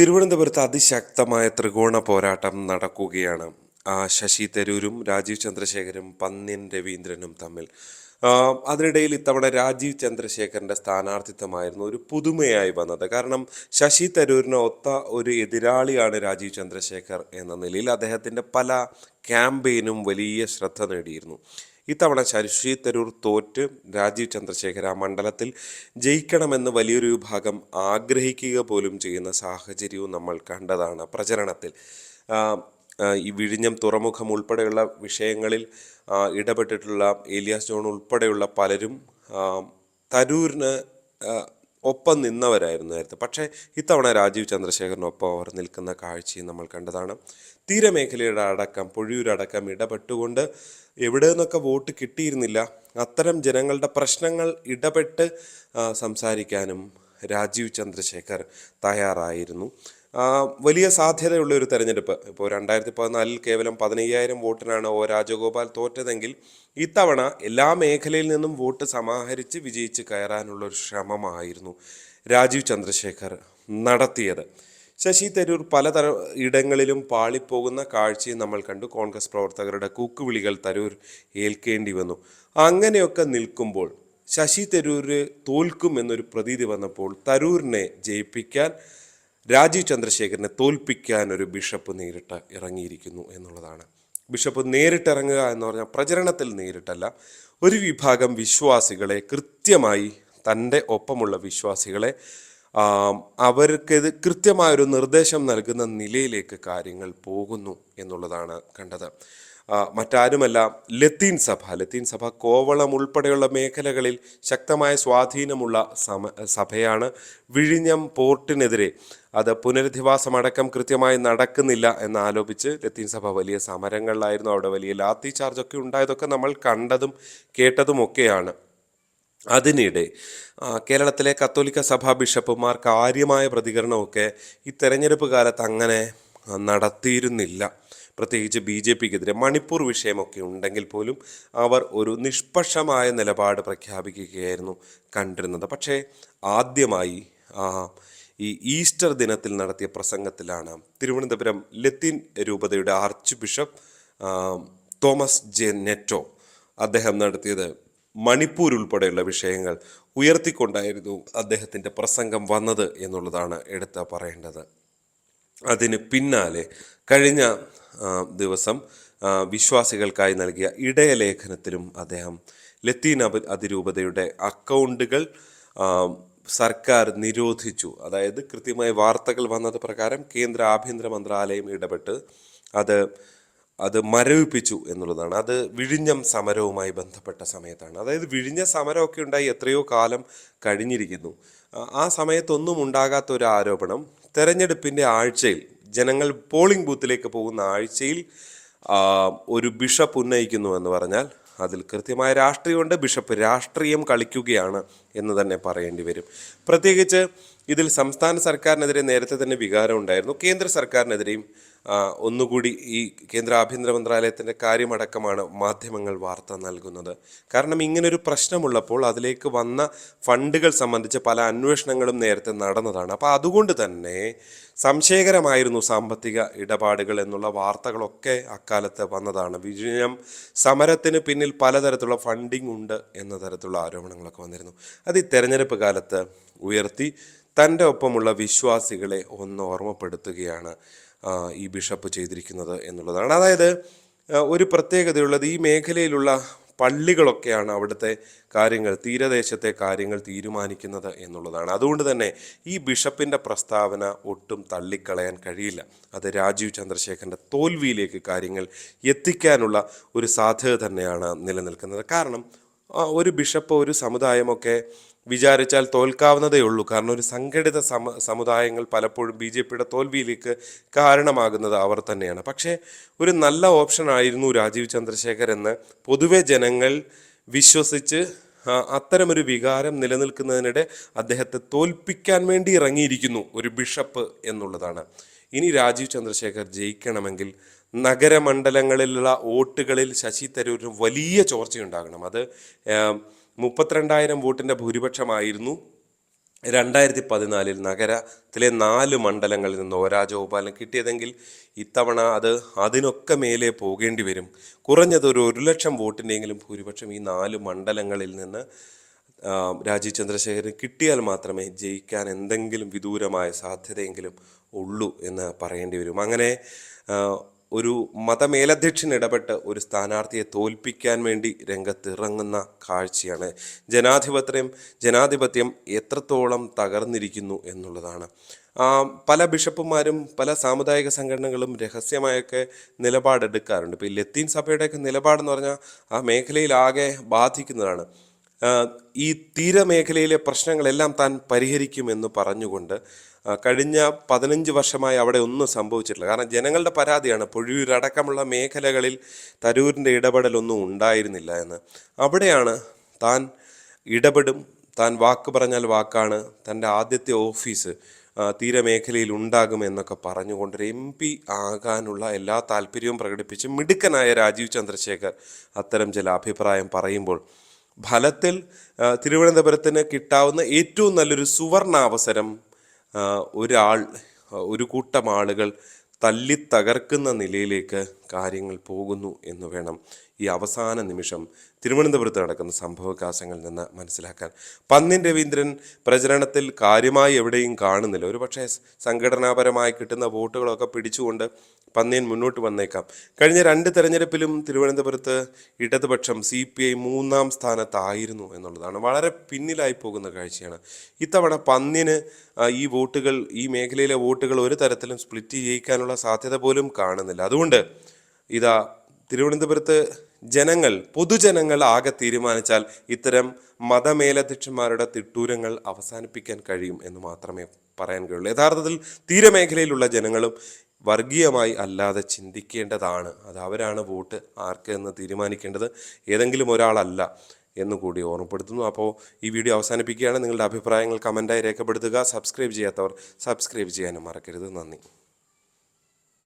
തിരുവനന്തപുരത്ത് അതിശക്തമായ ത്രികോണ പോരാട്ടം നടക്കുകയാണ്. ശശി തരൂരും രാജീവ് ചന്ദ്രശേഖരും പന്ന്യൻ രവീന്ദ്രനും തമ്മിൽ. അതിനിടയിൽ ഇത്തവണ രാജീവ് ചന്ദ്രശേഖരന്റെ സ്ഥാനാർത്ഥിത്വമായിരുന്നു ഒരു പുതുമയായി വന്നത്. കാരണം ശശി തരൂരിന് ഒത്ത ഒരു എതിരാളിയാണ് രാജീവ് ചന്ദ്രശേഖർ എന്ന നിലയിൽ അദ്ദേഹത്തിന്റെ പല ക്യാമ്പയിനും വലിയ ശ്രദ്ധ നേടിയിരുന്നു. ഇത്തവണ ശശി തരൂർ തോറ്റ് രാജീവ് ചന്ദ്രശേഖര മണ്ഡലത്തിൽ ജയിക്കണമെന്ന് വലിയൊരു വിഭാഗം ആഗ്രഹിക്കുക പോലും ചെയ്യുന്ന സാഹചര്യവും നമ്മൾ കണ്ടതാണ് പ്രചരണത്തിൽ. ഈ വിഴിഞ്ഞം തുറമുഖം ഉൾപ്പെടെയുള്ള വിഷയങ്ങളിൽ ഇടപെട്ടിട്ടുള്ള ഏലിയാസ് ജോൺ ഉൾപ്പെടെയുള്ള പലരും തരൂരിന് ഒപ്പം നിന്നവരായിരുന്നു നേരത്തെ. പക്ഷേ ഇത്തവണ രാജീവ് ചന്ദ്രശേഖറിനൊപ്പം അവർ നിൽക്കുന്ന കാഴ്ചയും നമ്മൾ കണ്ടതാണ്. തീരമേഖലയുടെ അടക്കം പൊഴിയൂരടക്കം ഇടപെട്ടുകൊണ്ട് എവിടെ നിന്നൊക്കെ വോട്ട് കിട്ടിയിരുന്നില്ല അത്തരം ജനങ്ങളുടെ പ്രശ്നങ്ങൾ ഇടപെട്ട് സംസാരിക്കാനും രാജീവ് ചന്ദ്രശേഖർ തയ്യാറായിരുന്നു. വലിയ സാധ്യതയുള്ള ഒരു തെരഞ്ഞെടുപ്പ്. ഇപ്പോൾ രണ്ടായിരത്തി പതിനാലിൽ കേവലം പതിനയ്യായിരം വോട്ടിനാണ് ഒ രാജഗോപാൽ തോറ്റതെങ്കിൽ ഇത്തവണ എല്ലാ മേഖലയിൽ നിന്നും വോട്ട് സമാഹരിച്ച് വിജയിച്ച് കയറാനുള്ള ഒരു ശ്രമമായിരുന്നു രാജീവ് ചന്ദ്രശേഖർ നടത്തിയത്. ശശി തരൂർ പലതര ഇടങ്ങളിലും പാളിപ്പോകുന്ന കാഴ്ചയും നമ്മൾ കണ്ടു. കോൺഗ്രസ് പ്രവർത്തകരുടെ കൂക്കുവിളികൾ തരൂർ ഏൽക്കേണ്ടി വന്നു. അങ്ങനെയൊക്കെ നിൽക്കുമ്പോൾ ശശി തരൂര് തോൽക്കും എന്നൊരു പ്രതീതി വന്നപ്പോൾ തരൂരിനെ ജയിപ്പിക്കാൻ രാജീവ് ചന്ദ്രശേഖരനെ തോൽപ്പിക്കാൻ ഒരു ബിഷപ്പ് നേരിട്ട് ഇറങ്ങിയിരിക്കുന്നു എന്നുള്ളതാണ്. ബിഷപ്പ് നേരിട്ടിറങ്ങുക എന്ന് പറഞ്ഞാൽ പ്രചരണത്തിൽ നേരിട്ടല്ല ഒരു വിഭാഗം വിശ്വാസികളെ കൃത്യമായി തന്റെ ഒപ്പമുള്ള വിശ്വാസികളെ ആം, അവർക്ക് ഇത് കൃത്യമായൊരു നിർദ്ദേശം നൽകുന്ന നിലയിലേക്ക് കാര്യങ്ങൾ പോകുന്നു എന്നുള്ളതാണ് കണ്ടത്. മറ്റാരുമല്ല ലത്തീൻ സഭ. ലത്തീൻ സഭ കോവളം ഉൾപ്പെടെയുള്ള മേഖലകളിൽ ശക്തമായ സ്വാധീനമുള്ള സമ സഭയാണ്. വിഴിഞ്ഞം പോർട്ടിനെതിരെ അത് പുനരധിവാസമടക്കം കൃത്യമായി നടക്കുന്നില്ല എന്നാലോപിച്ച് ലത്തീൻ സഭ വലിയ സമരങ്ങളിലായിരുന്നു. അവിടെ വലിയ ലാത്തി ചാർജൊക്കെ ഉണ്ടായതൊക്കെ നമ്മൾ കണ്ടതും കേട്ടതും ഒക്കെയാണ് അതിനിടെ കേരളത്തിലെ കത്തോലിക്ക സഭാ ബിഷപ്പുമാർ കാര്യമായ പ്രതികരണമൊക്കെ ഈ തെരഞ്ഞെടുപ്പ് കാലത്ത് അങ്ങനെ നടത്തിയിരുന്നില്ല. പ്രത്യേകിച്ച് ബി ജെ പിക്കെതിരെ മണിപ്പൂർ വിഷയമൊക്കെ ഉണ്ടെങ്കിൽ പോലും അവർ ഒരു നിഷ്പക്ഷമായ നിലപാട് പ്രഖ്യാപിക്കുകയായിരുന്നു കണ്ടിരുന്നത്. പക്ഷേ ആദ്യമായി ഈ ഈസ്റ്റർ ദിനത്തിൽ നടത്തിയ പ്രസംഗത്തിലാണ് തിരുവനന്തപുരം ലത്തീൻ രൂപതയുടെ archbishop Thomas J Netto അദ്ദേഹം നടത്തിയത് മണിപ്പൂർ ഉൾപ്പെടെയുള്ള വിഷയങ്ങൾ ഉയർത്തിക്കൊണ്ടായിരുന്നു അദ്ദേഹത്തിന്റെ പ്രസംഗം വന്നത് എന്നുള്ളതാണ് എടുത്ത് പറയേണ്ടത്. അതിന് പിന്നാലെ കഴിഞ്ഞ ദിവസം വിശ്വാസികൾക്കായി നൽകിയ ഇടയലേഖനത്തിലും അദ്ദേഹം ലത്തീൻ അതിരൂപതയുടെ അക്കൗണ്ടുകൾ സർക്കാർ നിരോധിച്ചു. അതായത് കൃത്യമായ വാർത്തകൾ വന്നത് പ്രകാരം കേന്ദ്ര ആഭ്യന്തര മന്ത്രാലയം ഇടപെട്ട് അത് അത് മരവിപ്പിച്ചു എന്നുള്ളതാണ്. അത് വിഴിഞ്ഞം സമരവുമായി ബന്ധപ്പെട്ട സമയത്താണ്. അതായത് വിഴിഞ്ഞ സമരമൊക്കെ ഉണ്ടായി എത്രയോ കാലം കഴിഞ്ഞിരിക്കുന്നു. ആ- സമയത്തൊന്നും ഉണ്ടാകാത്ത ഒരു ആരോപണം തെരഞ്ഞെടുപ്പിന്റെ ആഴ്ചയിൽ ജനങ്ങൾ പോളിംഗ് ബൂത്തിലേക്ക് പോകുന്ന ആഴ്ചയിൽ ഒരു ബിഷപ്പ് ഉന്നയിക്കുന്നു എന്ന് പറഞ്ഞാൽ അതിൽ കൃത്യമായ രാഷ്ട്രീയമുണ്ട്. ബിഷപ്പ് രാഷ്ട്രീയം കളിക്കുകയാണ് എന്ന് തന്നെ പറയേണ്ടി വരും. പ്രത്യേകിച്ച് ഇതിൽ സംസ്ഥാന സർക്കാരിനെതിരെ നേരത്തെ തന്നെ വികാരം ഉണ്ടായിരുന്നു. കേന്ദ്ര സർക്കാരിനെതിരെയും ഒന്നുകൂടി ഈ കേന്ദ്ര ആഭ്യന്തര മന്ത്രാലയത്തിന്റെ കാര്യമടക്കമാണ് മാധ്യമങ്ങൾ വാർത്ത നൽകുന്നത്. കാരണം ഇങ്ങനൊരു പ്രശ്നമുള്ളപ്പോൾ അതിലേക്ക് വന്ന ഫണ്ടുകൾ സംബന്ധിച്ച് പല അന്വേഷണങ്ങളും നേരത്തെ നടന്നതാണ്. അപ്പോൾ അതുകൊണ്ട് തന്നെ സംശയകരമായിരുന്നു സാമ്പത്തിക ഇടപാടുകൾ എന്നുള്ള വാർത്തകളൊക്കെ അക്കാലത്ത് വന്നതാണ്. വിജയം സമരത്തിന് പിന്നിൽ പലതരത്തിലുള്ള ഫണ്ടിങ് ഉണ്ട് എന്ന തരത്തിലുള്ള ആരോപണങ്ങളൊക്കെ വന്നിരുന്നു. അത് ഈ തെരഞ്ഞെടുപ്പ് കാലത്ത് ഉയർത്തി തന്റെ ഒപ്പമുള്ള വിശ്വാസികളെ ഒന്ന് ഓർമ്മപ്പെടുത്തുകയാണ്. ഈ ബിഷപ്പ് ചെയ്തിരിക്കുന്നത് എന്നുള്ളതാണ്. അതായത് ഒരു പ്രത്യേകതയുള്ളത് ഈ മേഖലയിലുള്ള പള്ളികളൊക്കെയാണ് അവിടുത്തെ കാര്യങ്ങൾ തീരദേശത്തെ കാര്യങ്ങൾ തീരുമാനിക്കുന്നത് എന്നുള്ളതാണ്. അതുകൊണ്ട് തന്നെ ഈ ബിഷപ്പിന്റെ പ്രസ്താവന ഒട്ടും തള്ളിക്കളയാൻ കഴിയില്ല. അത് രാജീവ് ചന്ദ്രശേഖരന്റെ തോൽവിയിലേക്ക് കാര്യങ്ങൾ എത്തിക്കാനുള്ള ഒരു സാധ്യത തന്നെയാണ് നിലനിൽക്കുന്നത്. കാരണം ഒരു ബിഷപ്പ് ഒരു സമുദായമൊക്കെ വിചാരിച്ചാൽ തോൽക്കാവുന്നതേ ഉള്ളൂ. കാരണം ഒരു സംഘടിത സമ സമുദായങ്ങൾ പലപ്പോഴും ബി ജെ പിയുടെ തോൽവിയിലേക്ക് കാരണമാകുന്നത് അവർ തന്നെയാണ്. പക്ഷേ ഒരു നല്ല ഓപ്ഷൻ ആയിരുന്നു രാജീവ് ചന്ദ്രശേഖർ എന്ന് പൊതുവെ ജനങ്ങൾ വിശ്വസിച്ച് അത്തരമൊരു വികാരം നിലനിൽക്കുന്നതിനിടെ അദ്ദേഹത്തെ തോൽപ്പിക്കാൻ വേണ്ടി ഇറങ്ങിയിരിക്കുന്നു ഒരു ബിഷപ്പ് എന്നുള്ളതാണ്. ഇനി രാജീവ് ചന്ദ്രശേഖർ ജയിക്കണമെങ്കിൽ നഗരമണ്ഡലങ്ങളിലുള്ള വോട്ടുകളിൽ ശശി തരൂരിന് വലിയ ചോർച്ചയുണ്ടാകണം. അത് മുപ്പത്തിരണ്ടായിരം വോട്ടിന്റെ ഭൂരിപക്ഷമായിരുന്നു. രണ്ടായിരത്തി പതിനാലിൽ നഗരത്തിലെ നാല് മണ്ഡലങ്ങളിൽ നിന്ന് ഒ കിട്ടിയതെങ്കിൽ ഇത്തവണ അത് അതിനൊക്കെ മേലെ പോകേണ്ടി വരും. കുറഞ്ഞത് ഒരു ഒരു ലക്ഷം വോട്ടിന്റെയെങ്കിലും ഭൂരിപക്ഷം ഈ നാല് മണ്ഡലങ്ങളിൽ നിന്ന് രാജീവ് ചന്ദ്രശേഖരൻ കിട്ടിയാൽ മാത്രമേ ജയിക്കാൻ എന്തെങ്കിലും വിദൂരമായ സാധ്യതയെങ്കിലും ഉള്ളൂ എന്ന് പറയേണ്ടി വരും. അങ്ങനെ ഒരു മതമേലധ്യക്ഷൻ ഇടപെട്ട് ഒരു സ്ഥാനാർത്ഥിയെ തോൽപ്പിക്കാൻ വേണ്ടി രംഗത്തിറങ്ങുന്ന കാഴ്ചയാണ്. ജനാധിപത്യം ജനാധിപത്യം എത്രത്തോളം തകർന്നിരിക്കുന്നു എന്നുള്ളതാണ്. പല ബിഷപ്പുമാരും പല സാമുദായിക സംഘടനകളും രഹസ്യമായൊക്കെ നിലപാടെടുക്കാറുണ്ട്. ഇപ്പോൾ ഈ ലത്തീൻ സഭയുടെയൊക്കെ നിലപാടെന്ന് പറഞ്ഞാൽ ആ മേഖലയിലാകെ ബാധിക്കുന്നതാണ്. ഈ തീരമേഖലയിലെ പ്രശ്നങ്ങളെല്ലാം താൻ പരിഹരിക്കുമെന്ന് പറഞ്ഞുകൊണ്ട് കഴിഞ്ഞ പതിനഞ്ച് വർഷമായി അവിടെ ഒന്നും സംഭവിച്ചിട്ടില്ല. കാരണം ജനങ്ങളുടെ പരാതിയാണ്. പൊഴിയൂരടക്കമുള്ള മേഖലകളിൽ തരൂരിന്റെ ഇടപെടലൊന്നും ഉണ്ടായിരുന്നില്ല എന്ന്. അവിടെയാണ് താൻ ഇടപെടും. താൻ വാക്ക് പറഞ്ഞാൽ വാക്കാണ്. തന്റെ ആദ്യത്തെ ഓഫീസ് തീരമേഖലയിൽ ഉണ്ടാകും എന്നൊക്കെ പറഞ്ഞുകൊണ്ട് ഒരു എം പി ആകാനുള്ള എല്ലാ താല്പര്യവും പ്രകടിപ്പിച്ച് മിടുക്കനായ രാജീവ് ചന്ദ്രശേഖർ അത്തരം ചില അഭിപ്രായം പറയുമ്പോൾ ഫലത്തിൽ തിരുവനന്തപുരത്തിന് കിട്ടാവുന്ന ഏറ്റവും നല്ലൊരു സുവർണാവസരം ഒരാൾ ഒരു കൂട്ടം ആളുകൾ തല്ലി തകർക്കുന്ന നിലയിലേക്ക് കാര്യങ്ങൾ പോകുന്നു എന്ന് വേണം ഈ അവസാന നിമിഷം തിരുവനന്തപുരത്ത് നടക്കുന്ന സംഭവവികാസങ്ങളിൽ നിന്ന് മനസ്സിലാക്കാൻ. പന്നിൻ രവീന്ദ്രൻ പ്രചരണത്തിൽ കാര്യമായി എവിടെയും കാണുന്നില്ല. ഒരു പക്ഷേ സംഘടനാപരമായി കിട്ടുന്ന വോട്ടുകളൊക്കെ പിടിച്ചുകൊണ്ട് പന്നിയൻ മുന്നോട്ട് വന്നേക്കാം. കഴിഞ്ഞ രണ്ട് തെരഞ്ഞെടുപ്പിലും തിരുവനന്തപുരത്ത് ഇടതുപക്ഷം സി പി ഐ മൂന്നാം സ്ഥാനത്തായിരുന്നു എന്നുള്ളതാണ്. വളരെ പിന്നിലായി പോകുന്ന കാഴ്ചയാണ്. ഇത്തവണ പന്നിന് ഈ വോട്ടുകൾ ഈ മേഖലയിലെ വോട്ടുകൾ ഒരു തരത്തിലും സ്പ്ലിറ്റ് ചെയ്യിക്കാനുള്ള സാധ്യത പോലും കാണുന്നില്ല. അതുകൊണ്ട് ഇതാ തിരുവനന്തപുരത്ത് ജനങ്ങൾ പൊതുജനങ്ങൾ ആകെ തീരുമാനിച്ചാൽ ഇത്തരം മതമേലധ്യക്ഷന്മാരുടെ തിട്ടൂരങ്ങൾ അവസാനിപ്പിക്കാൻ കഴിയും എന്ന് മാത്രമേ പറയാൻ കഴിയുള്ളൂ. യഥാർത്ഥത്തിൽ തീരമേഖലയിലുള്ള ജനങ്ങളും വർഗീയമായി അല്ലാതെ ചിന്തിക്കേണ്ടതാണ്. അത് അവരാണ് വോട്ട് ആർക്ക് എന്ന് തീരുമാനിക്കേണ്ടത്. ഏതെങ്കിലും ഒരാളല്ല എന്നുകൂടി ഓർമ്മപ്പെടുത്തുന്നു. അപ്പോൾ ഈ വീഡിയോ അവസാനിപ്പിക്കുകയാണ്. നിങ്ങളുടെ അഭിപ്രായങ്ങൾ കമന്റായി രേഖപ്പെടുത്തുക. സബ്സ്ക്രൈബ് ചെയ്യാത്തവർ സബ്സ്ക്രൈബ് ചെയ്യാനും മറക്കരുത്. നന്ദി.